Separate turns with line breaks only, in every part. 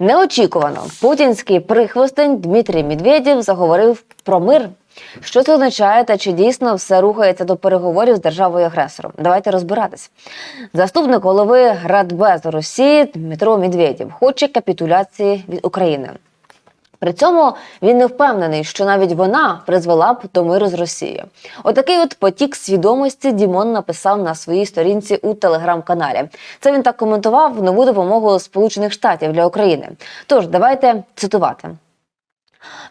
Неочікувано путінський прихвостень Дмитрій Медведєв заговорив про мир. Що це означає та чи дійсно все рухається до переговорів з державою агресором? Давайте розбиратись. Заступник голови Радбезу Росії Дмитро Медведєв хоче капітуляції від України. При цьому він не впевнений, що навіть вона призвела б до миру з Росією. Отакий от потік свідомості Дімон написав на своїй сторінці у телеграм-каналі. Це він так коментував нову допомогу Сполучених Штатів для України. Тож давайте цитувати.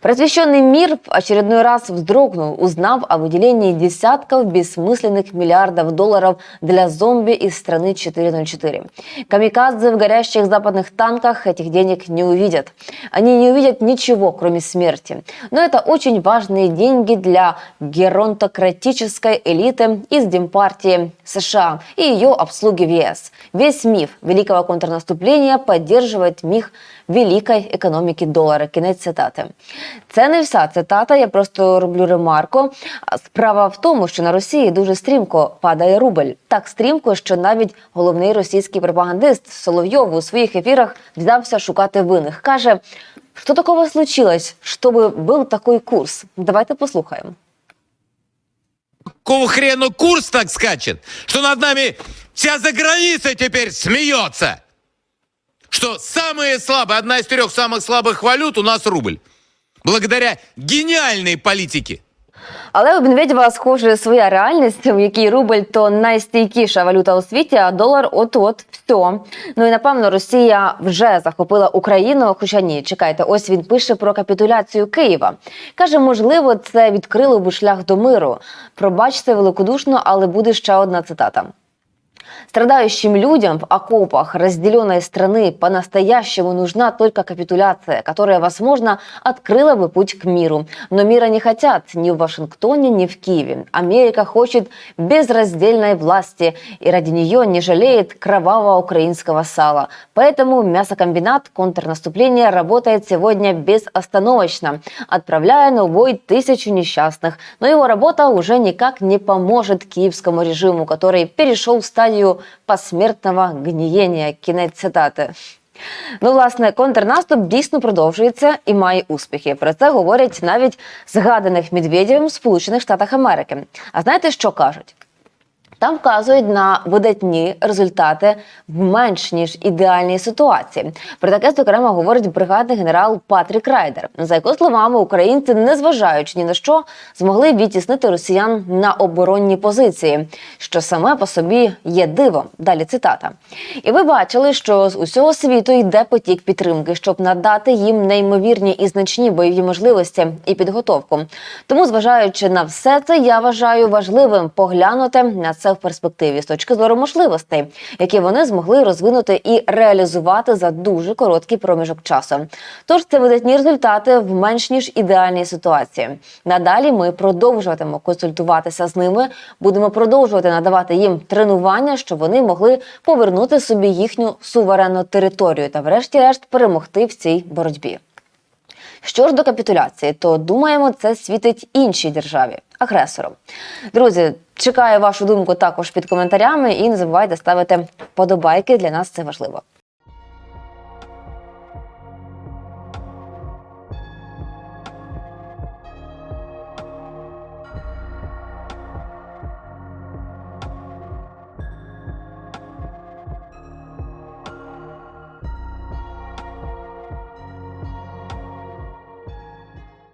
Просвещенный мир в очередной раз вздрогнул, узнав о выделении десятков бессмысленных миллиардов долларов для зомби из страны 404. Камикадзе в горящих западных танках этих денег не увидят. Они не увидят ничего, кроме смерти. Но это очень важные деньги для геронтократической элиты из Демпартии США и ее обслуги в ЕС. Весь миф великого контрнаступления поддерживает миф великої економіки долара. Кінець цитати. Це не вся цитата. Я просто роблю ремарку. А Справа в тому, що на Росії дуже стрімко падає рубль. Так стрімко, що навіть головний російський пропагандист Соловйов у своїх ефірах взявся шукати винних. каже, що такого случилось, щоб був такий курс. Давайте послухаємо.
Какого хрена курс так скачет, что над нами вся заграница теперь смеется? Что самые слабые, одна из трех самых слабых валют у нас рубль. Благодаря гениальной политике.
Але у Медведєва, схоже, своя реальність, в якій рубль то найстійкіша валюта у світі, а долар от-от все. Ну і напевно Росія вже захопила Україну. Хоча ні, чекайте, ось він пише про капітуляцію Києва. каже, можливо, це відкрило би шлях до миру. Пробачте великодушно, але буде ще одна цитата. Страдающим людям в окопах разделенной страны по-настоящему нужна только капитуляция, которая, возможно, открыла бы путь к миру. Но мира не хотят ни в Вашингтоне, ни в Киеве. Америка хочет безраздельной власти и ради нее не жалеет кровавого украинского сала. Поэтому мясокомбинат контрнаступления работает сегодня безостановочно, отправляя на убой тысячу несчастных. Но его работа уже никак не поможет киевскому режиму, который перешел в стадию посмертного гнієння. Кінець цитати. Ну, власне, контрнаступ дійсно продовжується і має успіхи. Про це говорять навіть згаданих Медведєвим в Сполучених Штатах Америки. А знаєте, що кажуть? Там вказують на видатні результати в менш ніж ідеальній ситуації. Про таке зокрема говорить бригадний генерал Патрік Райдер. За його словами, українці, незважаючи ні на що, змогли відтіснити росіян на оборонні позиції, що саме по собі є дивом. Далі цитата. І ви бачили, що з усього світу йде потік підтримки, щоб надати їм неймовірні і значні бойові можливості і підготовку. Тому, зважаючи на все це, я вважаю важливим поглянути на це в перспективі з точки зору можливостей, які вони змогли розвинути і реалізувати за дуже короткий проміжок часу. Тож це видатні результати в менш ніж ідеальній ситуації. Надалі ми продовжуватимемо консультуватися з ними, будемо продовжувати надавати їм тренування, щоб вони могли повернути собі їхню суверенну територію та, врешті-решт, перемогти в цій боротьбі. Що ж до капітуляції, то думаємо, це світить іншій державі агресору. Друзі, чекаю вашу думку також під коментарями і не забувайте ставити вподобайки. Для нас це важливо.